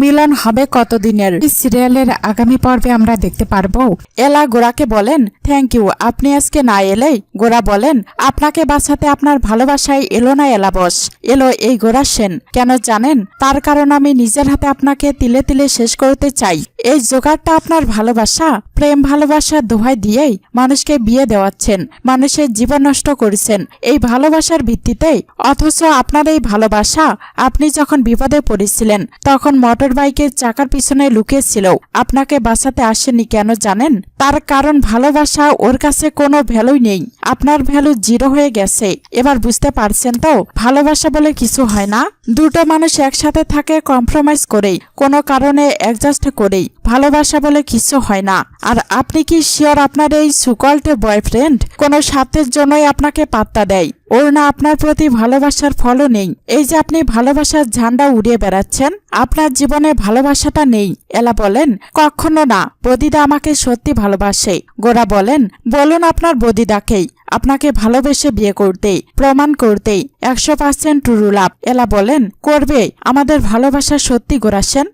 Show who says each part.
Speaker 1: মিলন হবে কতদিনের? সিরিয়ালের আগামী পর্বে আমরা দেখতে পারব। এলা গোরাকে বলেন থ্যাংক ইউ আপনি আজকে না এলেই? গোরা বলেন, আপনাকে বাঁচাতে আপনার ভালোবাসায় এলো না এলা বস, এলো এই গোরা সেন। কেন জানেন? তার কারণ আমি নিজের হাতে আপনাকে তিলে তিলে শেষ করতে চাই। এই জোগাড়টা আপনার ভালোবাসা, প্রেম ভালোবাসা দোহাই দিয়েই মানুষকে বিয়ে দেওয়াচ্ছেন, মানুষের জীবন নষ্ট করেছেন। এই ভালোবাসার ভিত্তিতেই অথচ আপনার এই ভালোবাসা, আপনি যখন বিপদে পড়েছিলেন, তখন মোটর বাইকের চাকার পিছনে লুকিয়েছিল। আপনাকে বাঁচাতে আসেনি কেন জানেন? তার কারণ ভালোবাসা ওর কাছে কোনো ভ্যালুই নেই। আপনার ভ্যালু জিরো হয়ে গেছে। এবার বুঝতে পারছেন তো? ভালোবাসা বলে কিছু হয় না। দুটো মানুষ একসাথে থাকে কম্প্রোমাইজ করেই, কোনো কারণে অ্যাডজাস্ট করেই। ভালোবাসা বলে কিছু হয় না। আর আপনি কি শিওর আপনার এই সুকল্টে বয়ফ্রেন্ড কোনো স্বার্থের জন্যই আপনাকে পাত্তা দেয়। ওর না আপনার প্রতি ভালোবাসার ফলও নেই। এই যে আপনি ভালোবাসার ঝান্ডা উড়িয়ে বেড়াচ্ছেন, আপনার জীবনে ভালোবাসাটা নেই। এলা বলেন, কখনো না। বদিদা আমাকে সত্যি ভালোবাসে। গোরা বলেন, বলুন আপনার বদিদাকেই আপনাকে ভালোবেসে বিয়ে করতে, প্রমাণ করতে। একশো পার্সেন্ট টুরু লাভ এলা বলেন, করবে। আমাদের ভালোবাসা সত্যি গোরাসেন।